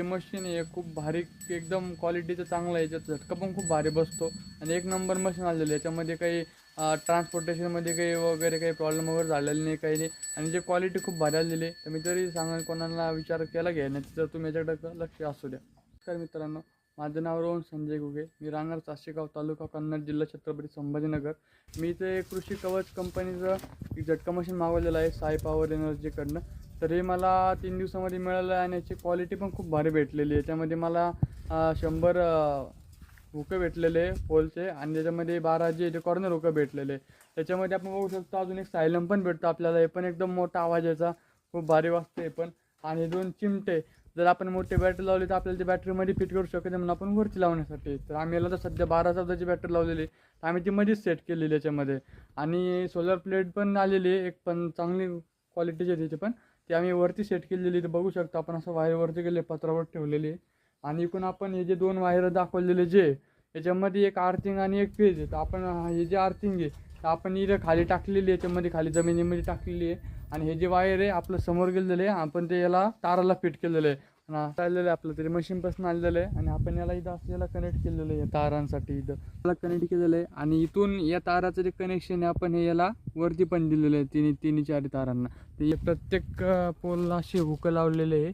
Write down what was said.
हे मशीन आहे खूप भारी एकदम क्वालिटीचं चांगलं आहे याच्यात झटका पण खूप भारी बसतो. आणि एक नंबर मशीन आलेलं आहे याच्यामध्ये काही ट्रान्सपोर्टेशनमध्ये काही वगैरे काही प्रॉब्लेम वगैरे झालेला नाही काही नाही. आणि जे क्वालिटी खूप भारी आलेली आहे तर मी तरी सांगा कोणाला विचार केला घेण्याचा तर तुम्ही याच्याकडे लक्ष असू द्या. नमस्कार मित्रांनो माझं नाव रोहन संजय गुगे मी राहणार साशेगाव तालुका कन्नड जिल्हा छत्रपती संभाजीनगर. मी ते कृषी कवच कंपनीचं एक झटका मशीन मागवलेलं आहे साई पॉवर एनर्जीकडनं तर हे मला तीन दिवसामध्ये मिळालं आहे आणि याची क्वालिटी पण खूप भारी भेटलेली आहे. मला शंभर हुकं भेटलेले पोलचे आणि त्याच्यामध्ये बारा जे कॉर्नर हुकं भेटलेले. त्याच्यामध्ये आपण बघू शकतो अजून एक सायलम पण भेटतो आपल्याला. हे पण एकदम मोठा आवाज याचा. खूप भारी वाजते हे पण. आणि दोन चिमटे. जर आपण मोठी बॅटरी लावली तर आपल्याला ते बॅटरीमध्ये फिट करू शकतो म्हणून आपण वरती लावण्यासाठी. तर आम्ही याला तर सध्या बारा चौदाची बॅटरी लावलेली तर आम्ही ती मध्येच सेट केलेली याच्यामध्ये. आणि सोलर प्लेट पण आलेली आहे. एक पण चांगली क्वालिटीची आहे त्याची पण. ती आम्ही वरती सेट केलेली ते तर बघू शकतो. आपण असं वायर वरती गेले पत्रावर ठेवलेली आणि इकडून आपण हे जे दोन वायर दाखवलेले जे याच्यामध्ये एक आर्थिंग आणि एक पेज आहे. तर आपण हे जे आर्थिंग आहे तर आपण इथं खाली टाकलेली आहे. याच्यामध्ये खाली जमिनीमध्ये टाकलेली आहे. आणि हे जे वायर आहे आपलं समोर गेलेलं आहे आपण ते याला ताराला फिट केलेलं आहे. असं आलेलं आहे आपलं तरी. मशीनपासून आलेलं आहे. आणि आपण याला इथं असं याला कनेक्ट केलेलं आहे तारांसाठी इथं. याला कनेक्ट केलेलं आहे. आणि इथून या ताराचं जे कनेक्शन आहे आपण हे याला वरती पण दिलेलं आहे. तिन्ही तिन्ही चार तारांना. ते प्रत्येक पोलला असे हुकं लावलेले आहे.